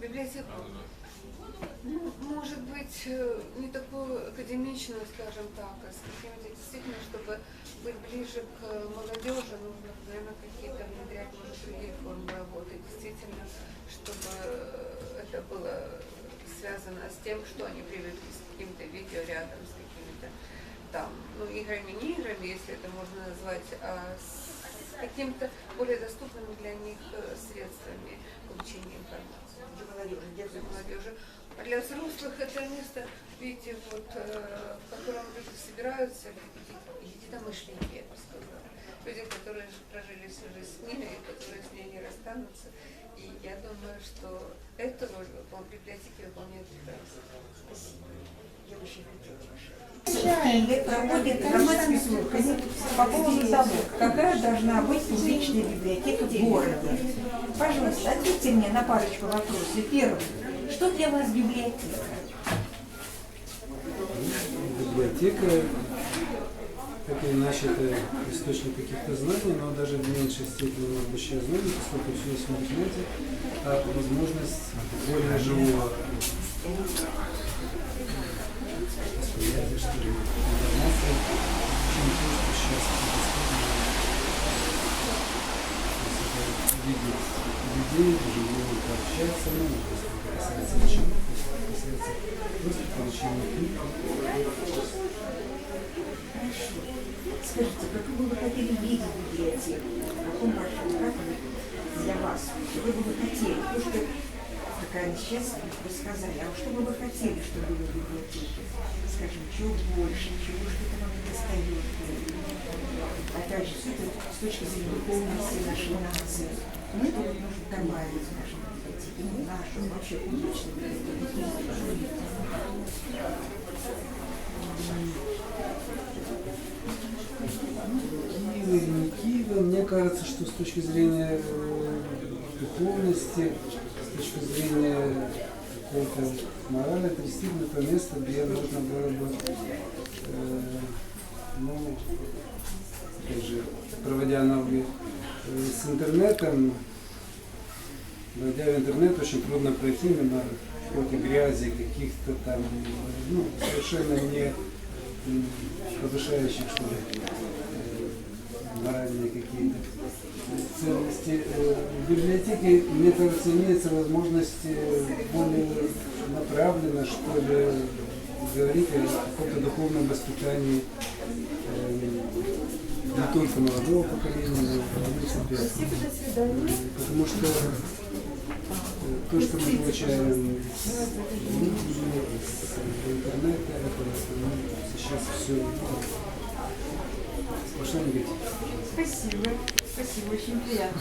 библиотеку, ну, может быть, э, не такую академичную, скажем так, а с какими-то действительно, чтобы быть ближе к молодежи, нужно, наверное, какие-то внедрять, может, другие формы работы. Действительно, чтобы э, это было связано с тем, что они привыкли, с каким-то видео рядом, с какими-то там, ну, играми, не играми, если это можно назвать, а с какими-то более доступными для них э, средствами получения информации Для молодежи, для молодежи. А для взрослых это место, видите, вот, э, в котором люди собираются, еди- единомышленники, я бы сказала. Люди, которые прожили всю жизнь с ними, и которые с ней не расстанутся. И я думаю, что эту роль библиотеки выполняет прекрасно. Спасибо. Я очень хотела вашего. Чайный проводит громадские слушания по поводу того, какая должна быть публичная библиотека в городе. Пожалуйста, ответьте мне на парочку вопросов. Первый. Что для вас библиотека? библиотека, так или иначе, это источник каких-то знаний, но даже в меньшей степени мы обучаем знаний, поскольку все есть в интернете, а возможность более живого восприятия, что ли, информации, чем то, что сейчас видеть людей, вживую пообщаться, ну, это касается это касается просто получения книг, Скажите, бы вы хотели видеть библиотеку? В каком маршруте? Как для вас? Что вы бы хотели? То, что такая сейчас вы сказали, а что бы вы хотели, чтобы с, точки зрения духовности нашей нации, что вот нужно добавить в нашу библиотеку, ну, нашу, вообще библиотеку? Киева не Киева, мне кажется, что с точки зрения э, духовности, с точки зрения какой-то морали, это действительно то место, где можно было бы, проводя аналоги э, с интернетом, войдя в интернет, очень трудно пройти мимо какой-то грязи, каких-то там, ну, совершенно не повышающих, что ли, э, моральные какие-то ценности. Э, В библиотеке, мне кажется, имеется возможность более направленно, что ли, говорить о каком-то духовном воспитании только молодого поколения, в принципе. Э, Потому что э, то, что мы получаем с интернета, это ну, сейчас все сплошной негатив. Спасибо. Спасибо, очень приятно.